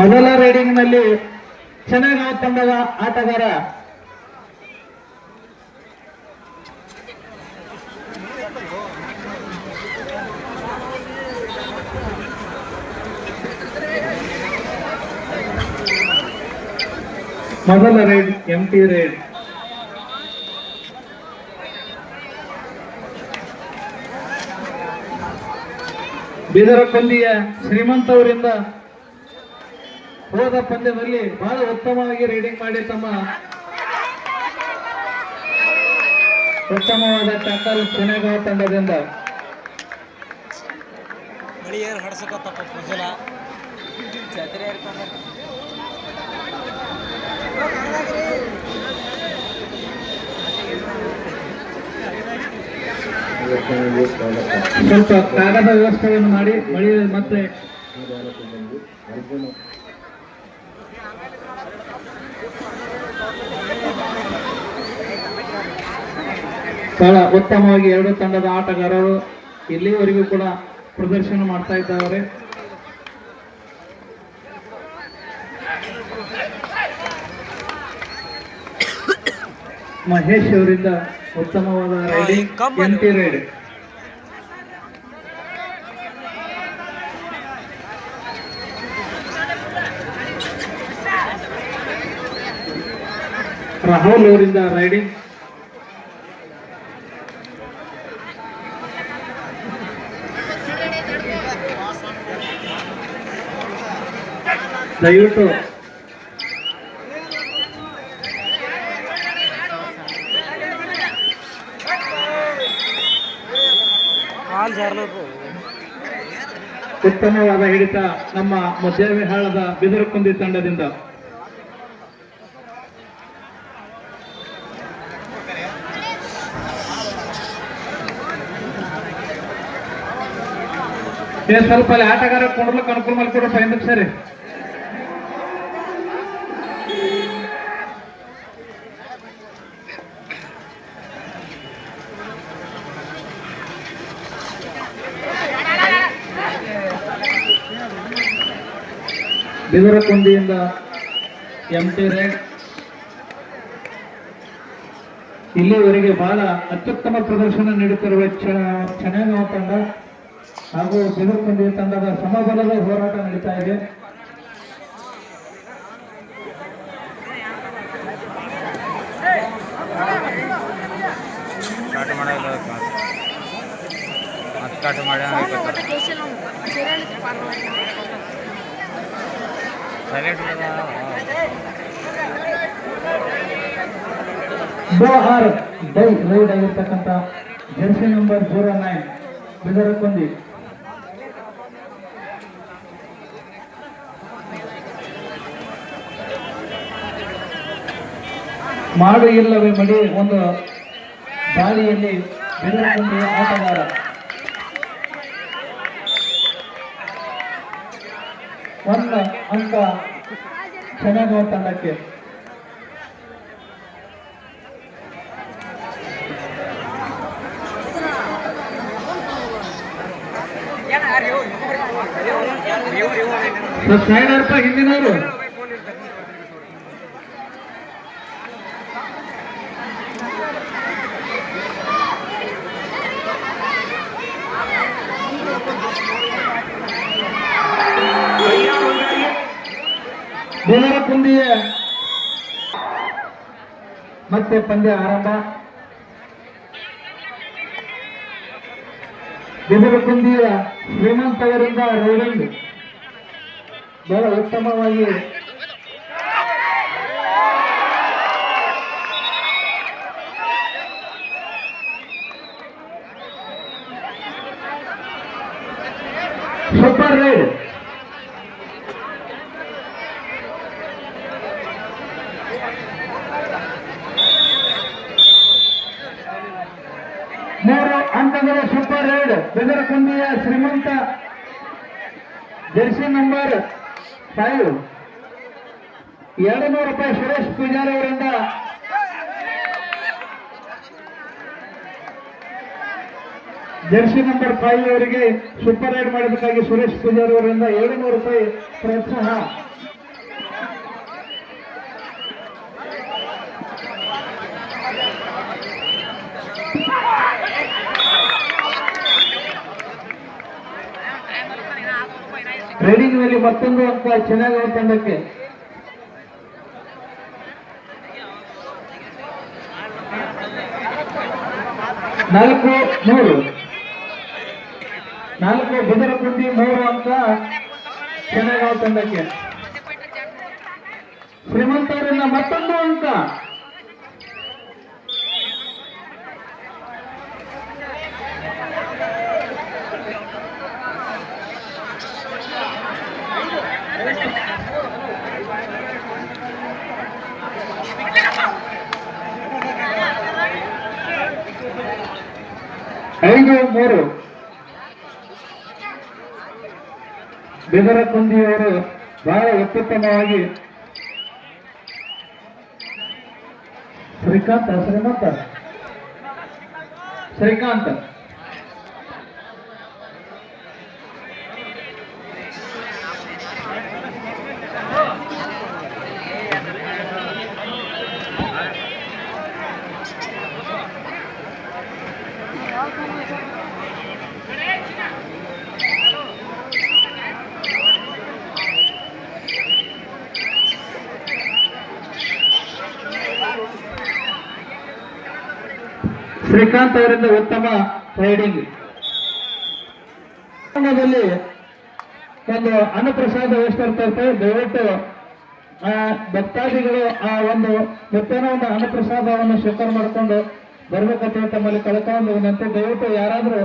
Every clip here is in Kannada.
ಮೊದಲ ರೈಡಿಂಗ್ನಲ್ಲಿ ಚೆನ್ನಾಗಿ ತಂಡದ ಆಟಗಾರ. ಮೊದಲ ರೈಡ್ ಎಂ ಟಿ ರೈಡ್. ಬೀದರಪಲ್ಲಿಯ ಶ್ರೀಮಂತ ಅವರಿಂದ ಹೋದ ಪಂದ್ಯದಲ್ಲಿ ಬಹಳ ಉತ್ತಮವಾಗಿ ರೈಡಿಂಗ್ ಮಾಡಿ ತಮ್ಮ ಉತ್ತಮವಾದ ಟ್ಯಾಕಲ್ ಪುಣೆಗಾಂವ್ ತಂಡದಿಂದ. ಸ್ವಲ್ಪ ಕಾಗದ ವ್ಯವಸ್ಥೆಯನ್ನು ಮಾಡಿ ಮಳೆ ಮತ್ತೆ ಬಹಳ ಉತ್ತಮವಾಗಿ ಎರಡು ತಂಡದ ಆಟಗಾರರು ಇಲ್ಲಿವರೆಗೂ ಕೂಡ ಪ್ರದರ್ಶನ ಮಾಡ್ತಾ ಇದ್ದಾರೆ ಮಹೇಶ್ ಅವರಿಂದ ಉತ್ತಮವಾದ ರೈಡಿಂಗ್ ಎಂಟಿ ರೈಡ್ ರಾಹುಲ್ ಅವರಿಂದ ರೈಡಿಂಗ್. ದಯವಿಟ್ಟು. ಉತ್ತಮವಾದ ಹಿಡಿತ ನಮ್ಮ ಮಧ್ಯವಿಹಾಳದ ಬಿದಿರುಕುಂದಿ ತಂಡದಿಂದ. ಏ ಸ್ವಲ್ಪ ಅಲ್ಲಿ ಆಟಗಾರ ಕೊಂಡ್ಲಕ್ಕೆ ಅನುಕೂಲ ಮಾಡ್ಕೊಡ್ರಪ್ಪ ಹಿಂದಕ್ಕೆ ಸರಿ ಎಂ ಟಿ ರೇಡ್ ಇಲ್ಲಿವರೆಗೆ ಬಹಳ ಅತ್ಯುತ್ತಮ ಪ್ರದರ್ಶನ ನೀಡುತ್ತಿರುವ ಚೆನ್ನಾಗಿ ತಂಡ. ಹಾಗೂ ಬಿದರಕುಂದಿ ತಂಡದ ಸಮಬಲದ ಹೋರಾಟ ನಡೀತಾ ಇದೆ. ಡೈ ರೈಡ್ ಆಗಿರ್ತಕ್ಕಂಥ ಜೆರ್ಸಿ ನಂಬರ್ ಜೀರೋ ನೈನ್ ಬಿದರಕುಂದಿ ಮಾಡು ಇಲ್ಲವೇ ಮಡಿ ಒಂದು ಬಿದರಕುಂದಿಯ ಆಟಗಾರ. ಒಂದು ಅಂಕ ಚೆನ್ನಾಗಿ ತಂಡಕ್ಕೆ. ಸಾವಿರ ಹಿಂದಿನವರು. ಮತ್ತೆ ಪಂದ್ಯ ಆರಂಭ. ಕುಂದಿಯ ಶ್ರೀಮಂತ್ ಅವರಿಂದ ರೋಡಿಂಗ್ ಬಹಳ ಉತ್ತಮವಾಗಿ. ಸೂಪರ್ ರೈಡ್ ಮೂರು ಅಂಕಗಳ ಸೂಪರ್ ರೈಡ್ ಬೆದರಕುಂದಿಯ ಶ್ರೀಮಂತ ಜೆರ್ಸಿ ನಂಬರ್ ಫೈವ್. ಎರಡು ನೂರು ರೂಪಾಯಿ ಸುರೇಶ್ ಪೂಜಾರಿ ಅವರಿಂದ. ಜರ್ಸಿ ನಂಬರ್ ಫೈವ್ ಅವರಿಗೆ ಸೂಪರ್ ರೈಡ್ ಮಾಡಬೇಕಾಗಿ ಸುರೇಶ್ ಪೂಜಾರಿ ಅವರಿಂದ ಎರಡು ನೂರು ರೂಪಾಯಿ ಪ್ರೋತ್ಸಾಹ. ರೈಡಿಂಗ್ನಲ್ಲಿ ಮತ್ತೊಂದು ಅಂಕ ಚೆನ್ನಾಗಿ ತಂಡಕ್ಕೆ ನಾಲ್ಕು, ಮೂರು. ನಾಲ್ಕು ಬಿದರಕುಂದಿ ಮೂರು ಅಂಕ ಚೆನ್ನಾಗಿ ತಂಡಕ್ಕೆ ಶ್ರೀಮಂತವರಿಂದ ಮತ್ತೊಂದು ಅಂಕ. ಐದು ಮೂರು. ಬೆದರಕುಂದಿಯವರು ಬಹಳ ಅತ್ಯುತ್ತಮವಾಗಿ ಶ್ರೀಕಾಂತ್ ಶ್ರೀಮಂತ ಶ್ರೀಕಾಂತ್. ಶ್ರೀಕಾಂತ್ ಅವರಿಂದ ಉತ್ತಮ ರೈಡಿಂಗ್ ದಲ್ಲಿ ಒಂದು ಅನ್ನಪ್ರಸಾದ ವ್ಯವಸ್ಥೆ ಇರ್ತೇವೆ ದಯವಿಟ್ಟು, ಆ, ಭಕ್ತಾದಿಗಳು ಆ ಒಂದು ಮತ್ತೇನೋ ಒಂದು ಅನ್ನಪ್ರಸಾದವನ್ನು ಸ್ವೀಕಾರ ಮಾಡಿಕೊಂಡು ಬರ್ಬೇಕಂತ ತಮ್ಮಲ್ಲಿ ಕಳ್ಕೊಂಡು ವಿನಂತಿ. ದಯವಿಟ್ಟು ಯಾರಾದರೂ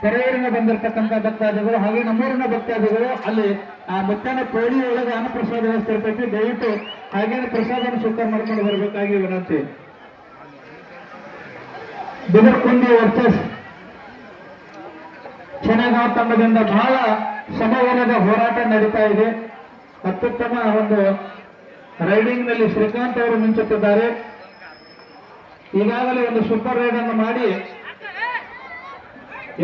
ಕೆರೆಯೂರಿನ ಬಂದಿರತಕ್ಕಂಥ ಭಕ್ತಾದಿಗಳು ಹಾಗೆ ನಮ್ಮೂರಿನ ಭಕ್ತಾದಿಗಳು ಅಲ್ಲಿ ಆ ಮಧ್ಯಾಹ್ನ ಕೋಳಿ ಒಳಗೆ ಅನ್ನಪ್ರಸಾದ ವ್ಯವಸ್ಥೆ ಇರ್ತೈತಿ ದಯವಿಟ್ಟು ಹಾಗೇನೆ ಪ್ರಸಾದವನ್ನು ಸ್ವೀಕಾರ ಮಾಡ್ಕೊಂಡು ಬರಬೇಕಾಗಿ ವಿನಂತಿ. ಬಿದರ್ಕುಂದಿ ವರ್ಸಸ್. ಚೆನ್ನಗಾಂವ್ ತಂಡದಿಂದ ಬಹಳ ಸಮವನದ ಹೋರಾಟ ನಡೀತಾ ಇದೆ. ಅತ್ಯುತ್ತಮ ಒಂದು ರೈಡಿಂಗ್ನಲ್ಲಿ ಶ್ರೀಕಾಂತ್ ಅವರು ಮಿಂಚುತ್ತಿದ್ದಾರೆ. ಈಗಾಗಲೇ ಒಂದು ಸೂಪರ್ ರೈಡ್ ಅನ್ನು ಮಾಡಿ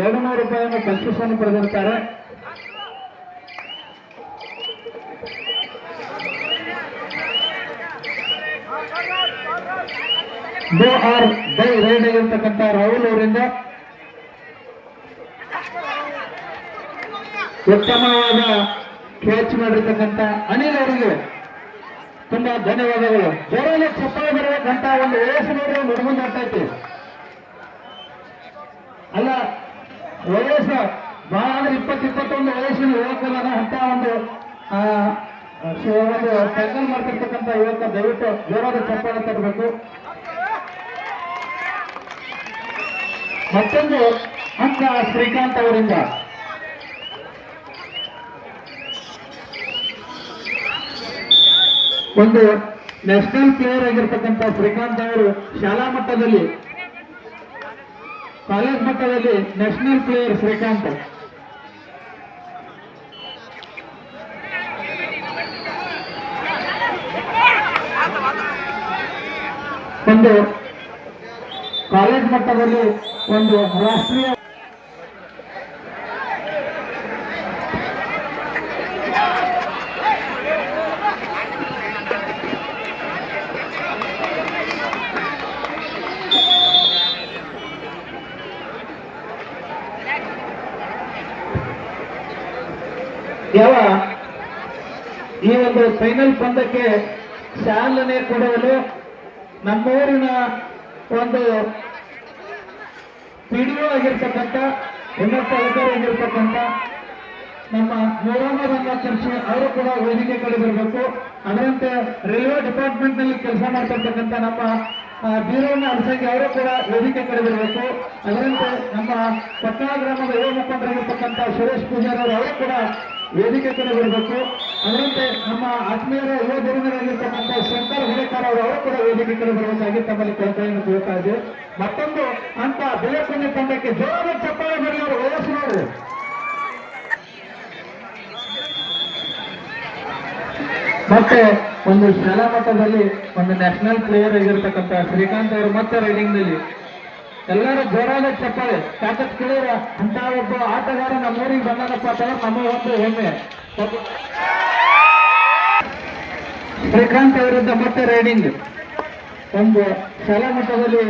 ಎರಡು ನೂರು ರೂಪಾಯಿಯನ್ನು ಕನ್ಸೆಷನ್ ಪಡೆದಿರ್ತಾರೆ ಡೋ ಆರ್ ಡೈ ರೈಡ್ ಆಗಿರ್ತಕ್ಕಂತ ರಾಹುಲ್ ಅವರಿಂದ ಉತ್ತಮವಾದ ಕ್ಯಾಚ್ ಮಾಡಿರ್ತಕ್ಕಂಥ ಅನಿಲ್ ಅವರಿಗೆ ತುಂಬಾ ಧನ್ಯವಾದಗಳು. ಜೋರಲ್ಲಿ ಚಪ್ಪಾಳೆ ಬರಬೇಕಂತ ಒಂದು ವಯಸ್ಸು ಮಾಡಿರುವಂತೈತಿ ಆಗ್ತೈತಿ ಅಲ್ಲ, ವಯಸ್ಸು ಬಹಳ ಅಂದ್ರೆ ಇಪ್ಪತ್ತು, ಇಪ್ಪತ್ತೊಂದು ವಯಸ್ಸಿನ ಯುವಕರನ್ನ ಅಂತ ಒಂದು ಒಂದು ಟ್ಯಾಕಲ್ ಮಾಡ್ತಿರ್ತಕ್ಕಂಥ ಯುವಕ ದಯವಿಟ್ಟು ಜೋರಾದ ಚಪ್ಪಾಳೆ ತರಬೇಕು. ಮತ್ತೊಂದು ಅಂಕ ಶ್ರೀಕಾಂತ್ ಅವರಿಂದ. ಒಂದು ನ್ಯಾಷನಲ್ ಪ್ಲೇಯರ್ ಆಗಿರ್ತಕ್ಕಂಥ ಶ್ರೀಕಾಂತ್ ಅವರು ಶಾಲಾ ಮಟ್ಟದಲ್ಲಿ ಕಾಲೇಜ್ ಮಟ್ಟದಲ್ಲಿ ನ್ಯಾಷನಲ್ ಪ್ಲೇಯರ್ ಶ್ರೀಕಾಂತ್. ಒಂದು ಕಾಲೇಜ್ ಮಟ್ಟದಲ್ಲಿ ಒಂದು ರಾಷ್ಟ್ರೀಯ ಯಾವ ಈ ಒಂದು ಫೈನಲ್ ಪಂದ್ಯಕ್ಕೆ ಚಾಲನೆ ಕೊಡಲು ನಮ್ಮೂರಿನ ಒಂದು ಪಿಡಿಒ ಆಗಿರ್ತಕ್ಕಂಥ, ಉನ್ನತ ಅಧಿಕಾರಿ ಆಗಿರ್ತಕ್ಕಂಥ ನಮ್ಮ ಮೊಹಮ್ಮದ್ ರಂಗಕರ್ಷಿ ಅವರು ಕೂಡ ವೇದಿಕೆ ಕಡೆ ಬರಬೇಕು. ಅದರಂತೆ ರೈಲ್ವೆ ಡಿಪಾರ್ಟ್ಮೆಂಟ್ನಲ್ಲಿ ಕೆಲಸ ಮಾಡ್ತಿರ್ತಕ್ಕಂಥ ನಮ್ಮ ಬೀರಣ್ಣ ಅರಸಂಗಿ ಅವರು ಕೂಡ ವೇದಿಕೆ ಕಡೆ ಬರಬೇಕು. ಅದರಂತೆ ನಮ್ಮ ಪಟ್ಟಣ ಗ್ರಾಮದ ಯುವ ಮುಖಂಡರಾಗಿರ್ತಕ್ಕಂಥ ಸುರೇಶ್ ಪೂಜಾರಿ ಅವರು ಕೂಡ ವೇದಿಕೆ ಕಡೆ ಬರಬೇಕು. ಅದರಂತೆ ನಮ್ಮ ಆತ್ಮೀಯರ ಯುವ ಶಂಕರ್ ಹುಡೇಕರ್ ಅವರು ಕೂಡ ವೇದಿಕೆ ಕಡೆ ಬರಬೇಕಾಗಿ ತಮ್ಮಲ್ಲಿ ಕೇಳ್ತಾ ಇದೆ ಮತ್ತೊಂದು ಅಂತ ಬೆಳಕುಂದಿ ತಂಡಕ್ಕೆ ಜೋರ ಚಪ್ಪಾಳೆ ಬರಲಿ ಅವರು ನೋಡಿ ಮತ್ತೆ ಒಂದು ಶಾಲಾ ಮಟ್ಟದಲ್ಲಿ ಒಂದು ನ್ಯಾಷನಲ್ ಪ್ಲೇಯರ್ ಆಗಿರ್ತಕ್ಕಂಥ ಶ್ರೀಕಾಂತ್ ಅವರು ಮತ್ತೆ ರೈಡಿಂಗ್ನಲ್ಲಿ. ಎಲ್ಲರೂ ಜೋರಾದ ಚಪ್ಪಾಳೆ. ತಾಕತ್ ಕೇಳಿರ ಅಂತ ಒಬ್ಬ ಆಟಗಾರ ನಮ್ಮೂರಿಗೆ ಬಂದನಪ್ಪ ಅಂತಂದ್ರೆ ನಮ್ಮ ಒಂದು ಹೆಮ್ಮೆ. ಶ್ರೀಕಾಂತ್ ಅವರಿಂದ ಮತ್ತೆ ರೈಡಿಂಗ್ ಒಂದು ಶಾಲಾ ಮಟ್ಟದಲ್ಲಿ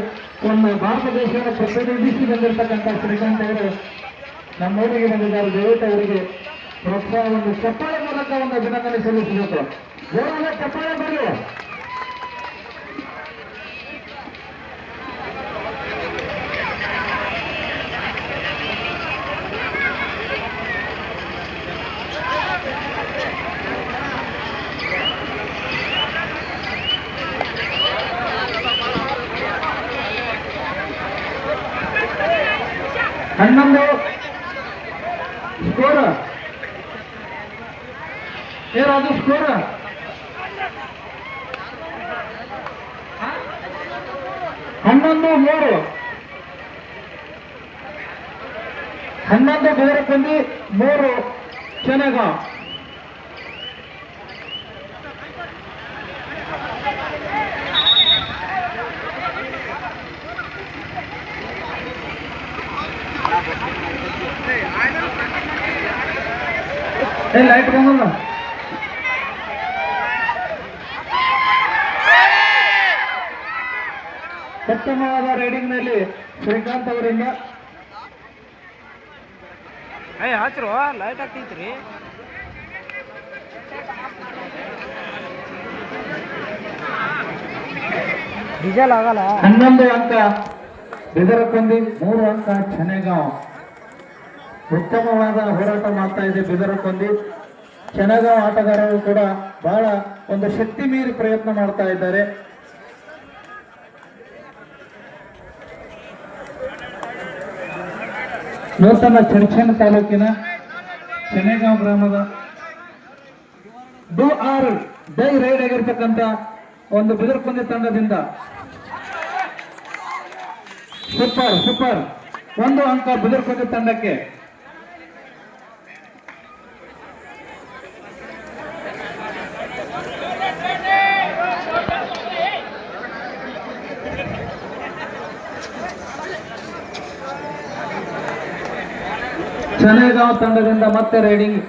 ನಮ್ಮ ಭಾರತ ದೇಶವನ್ನು ಪ್ರತಿನಿಧಿಸಿ ಬಂದಿರತಕ್ಕಂಥ ಶ್ರೀಕಾಂತ್ ಅವರು ನಮ್ಮೂರಿಗೆ ಬಂದಿದ್ದಾರೆ. ದಯವಿಟ್ಟು ಅವರಿಗೆ ಪ್ರೋತ್ಸಾಹ ಒಂದು ಚಪ್ಪಾಳೆ ಮೂಲಕ ಒಂದು ಅಭಿನಂದನೆ ಸಲ್ಲಿಸಬೇಕು. ಚಪ್ಪಾಳೆ ಬರಲಿ. ಹನ್ನೊಂದು ಸ್ಕೋರ್ ಏ ರಾಜು ಸ್ಕೋರ್ ಹನ್ನೊಂದು ಮೂರು ಹನ್ನೊಂದು ಬೇರಕೊಂಡಿ ಮೂರು ಚೆನ್ನಗಾಂವ್ ಏ ಲೈಟ್ ಬಂದಲ್ಲ? ಉತ್ತಮವಾದ ರೈಡಿಂಗ್ನಲ್ಲಿ ಶ್ರೀಕಾಂತ್ ಅವರಿಂದ. ಏಯ್ ಹಚ್ರು ಲೈಟ್ ಹಾಕ್ತೈತ್ರಿ ಡೀಸೆಲ್ ಆಗಲ್ಲ. ಹನ್ನೊಂದು ಅಂಕ ಬಿದರಕೊಂಡಿ ಮೂರು ಅಂಕ ಚೆನ್ನಗಾಂವ್ ಉತ್ತಮವಾದ ಹೋರಾಟ ಮಾಡ್ತಾ ಇದೆ ಬಿದರಕೊಂಡಿ ಚೆನ್ನಗಾಂವ್ ಆಟಗಾರರು ಕೂಡ ಬಹಳ ಒಂದು ಶಕ್ತಿ ಮೀರಿ ಪ್ರಯತ್ನ ಮಾಡ್ತಾ ಇದ್ದಾರೆ. ನೂತನ ಚರ್ಚನ್ ತಾಲೂಕಿನ ಚೆನ್ನಗಾಂವ್ ಗ್ರಾಮದ ಡು ಆರ್ ಡೈ ರೈಡ್ ಆಗಿರ್ತಕ್ಕಂಥ ಒಂದು ಬಿದರ್ಕೊಂಡಿ ತಂಡದಿಂದ ಸೂಪರ್ ಸೂಪರ್. ಒಂದು ಅಂಕ ಬಿದರ್ಕೊಂಡಿ ತಂಡಕ್ಕೆ ಚೆನ್ನೈಗಾಂವ್ ತಂಡದಿಂದ ಮತ್ತೆ ರೈಡಿಂಗ್.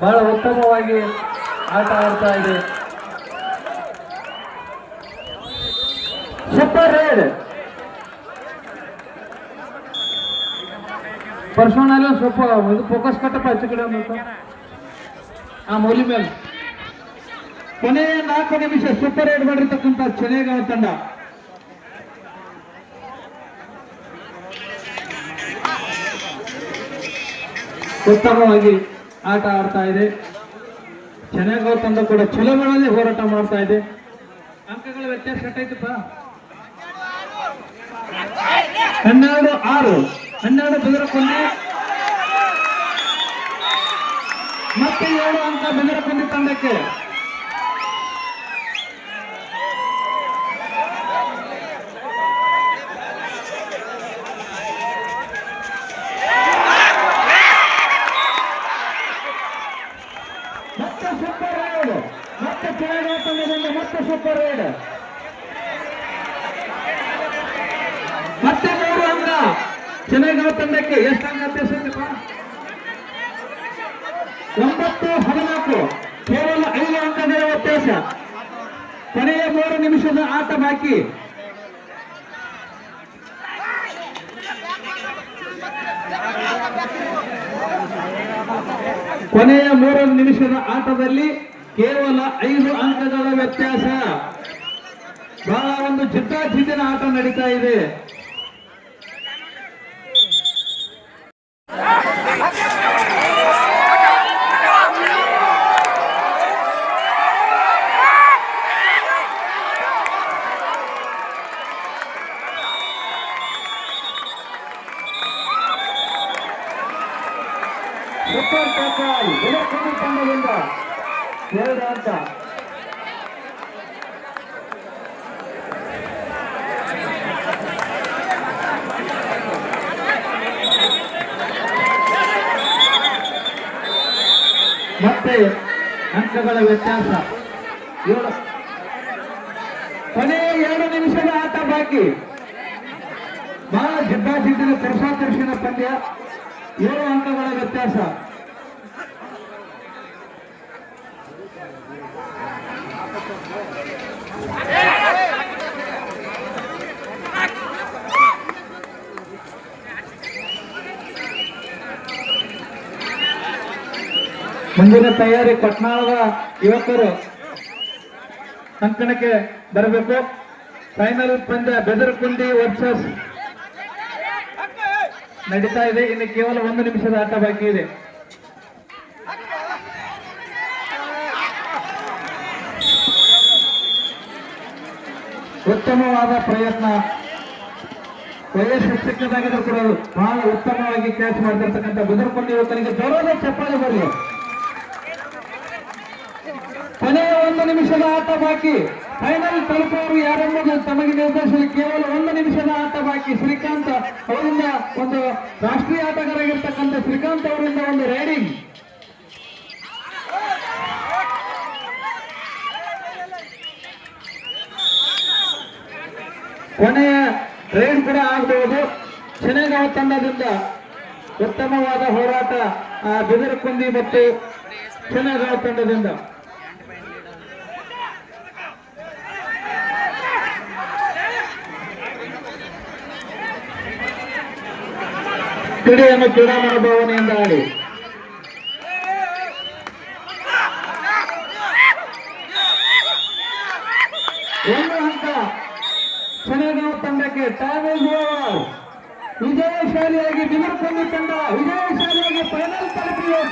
ಬಹಳ ಉತ್ತಮವಾಗಿ ಆಟ ಆಡ್ತಾ ಇದೆ. ಸೂಪರ್ ರೈಡ್ ಪರ್ಸೋನಲ್ಲಿ ಸ್ವಲ್ಪ ಇದು ಫೋಕಸ್ ಕಟ್ಟಪ್ಪ ಹೆಚ್ಚು ಕಡೆ ಆ ಮೌಲಿ ಮೇಲೆ. ಕೊನೆಯ ನಾಲ್ಕು ನಿಮಿಷ ಸೂಪರ್ ರೈಡ್ ಮಾಡಿರ್ತಕ್ಕಂಥ ಚೆನ್ನಾಗಿ ತಂಡ. ಉತ್ತಮವಾಗಿ ಆಟ ಆಡ್ತಾ ಇದೆ. ಚೆನ್ನೈಗಾಂವ್ ತಂಡ ಕೂಡ ಚಲೋಗಳಲ್ಲಿ ಹೋರಾಟ ಮಾಡ್ತಾ ಇದೆ. ಅಂಕಗಳ ವ್ಯತ್ಯಾಸ ಎಷ್ಟಾಯ್ತಪ್ಪ ಹನ್ನೆರಡು ಆರು. ಹನ್ನೆರಡು ಬೆದರಕೊಂಡಿ. ಮತ್ತೆ ಏಳು ಅಂಕ ಬೆದರಕೊಂಡಿ ತಂಡಕ್ಕೆ ಮತ್ತೆ ಸೂಪರ್ ರೈಡ್ ಮತ್ತೆ ಚೆನ್ನೈಗಾಂವ್ ತಂಡದಿಂದ ಮತ್ತೆ ಸೂಪರ್ ರೈಡ್ ಮತ್ತೆ ಮೂರು ಅಂಕ. ಚೆನ್ನೈಗಾಂವ್ ತಂಡಕ್ಕೆ ಎಷ್ಟು ಅಂಕ ವ್ಯತ್ಯಾಸ ಒಂಬತ್ತು, ಹದಿನಾಲ್ಕು. ಕೇವಲ ಐದು ಅಂಕಗಳ ವ್ಯತ್ಯಾಸ. ಕೊನೆಯ ಮೂರು ನಿಮಿಷದ ಆಟ ಬಾಕಿ. ಕೊನೆಯ ಮೂರು ನಿಮಿಷದ ಆಟದಲ್ಲಿ ಕೇವಲ ಐದು ಅಂಕಗಳ ವ್ಯತ್ಯಾಸ. ಬಹಳ ಒಂದು ಚಿತ್ತಾಚಿತ್ತಿನ ಆಟ ನಡೀತಾ ಇದೆ ಸೂಪರ್ ಟೇಕಲ್ ಬೆಳಕುಂಡಿ ತಂಡದಿಂದ ಎರಡು ಅಂಕ ಮತ್ತೆ ಅಂಕಗಳ ವ್ಯತ್ಯಾಸ. ಕೊನೆಯ ಎರಡು ನಿಮಿಷದ ಆಟ ಬಾಕಿ. ಬಹಳ ಜಿದ್ದಾಜಿದ್ದಿನ ಪುರುಷಾಕರ್ಷಣ ಪಂದ್ಯ. ಏಳು ಅಂಕಗಳ ವ್ಯತ್ಯಾಸ. ಮುಂದಿನ ತಯಾರಿ ಪಟ್ನಾಳದ ಯುವಕರು ಅಂಕಣಕ್ಕೆ ಬರಬೇಕು. ಫೈನಲ್ ಪಂದ್ಯ ಬೆದರುಕುಂಡಿ ವರ್ಸಸ್ ನಡೀತಾ ಇದೆ. ಇನ್ನು ಕೇವಲ ಒಂದು ನಿಮಿಷದ ಆಟ ಬಾಕಿ ಇದೆ. ಉತ್ತಮವಾದ ಪ್ರಯತ್ನ. ವಯಸ್ಸು ಚಿಕ್ಕದಾಗಿದ್ರು ಕೂಡ ಬಹಳ ಉತ್ತಮವಾಗಿ ಕ್ಯಾಚ್ ಮಾಡ್ತಿರ್ತಕ್ಕಂಥ ಬುದರ್ಕೊಂಡ ಯುವಕರಿಗೆ ಜೋರಾದ ಚಪ್ಪಾಳೆ ಬರಲಿ. ಕೊನೆಯ ಒಂದು ನಿಮಿಷದ ಆಟ ಬಾಕಿ. ಫೈನಲ್ ತಲುಪುವವರು ಯಾರೆಂಬುದು ತಮಗೆ ನಿರ್ದೇಶನ ಕೇವಲ ಒಂದು ನಿಮಿಷದ ಆಟ ಬಾಕಿ. ಶ್ರೀಕಾಂತ್ ಅವರಿಂದ ಒಂದು ರಾಷ್ಟ್ರೀಯ ಆಟಗಾರರಾಗಿರ್ತಕ್ಕಂಥ ಶ್ರೀಕಾಂತ್ ಅವರಿಂದ ಒಂದು ರೈಡಿಂಗ್. ಕೊನೆಯ ರೈಡ್ ಕೂಡ ಆಗಬಹುದು. ಶನೆಗಾಂವ್ ತಂಡದಿಂದ ಉತ್ತಮವಾದ ಹೋರಾಟ ಬಿದರಕುಂದಿ ಮತ್ತು ಶನೆಗಾಂವ್ ತಂಡದಿಂದ. ಕ್ರೀಡೆಯನ್ನು ಕ್ರೀಡಾ ಮನೋಭಾವನೆಯಿಂದ ಆಡಿ. ಒಂದು ಹಂತ. ಶನೆಗಾಂವ್ ತಂಡಕ್ಕೆ ಇಸ್ ವಿಜಯಶಾಲಿಯಾಗಿ ಬಿದರ್ಕೊಂಡಿ ತಂಡ ವಿಜಯಶಾಲಿಯಾಗಿ ಫೈನಲ್ ತಲುಪಿದೆ.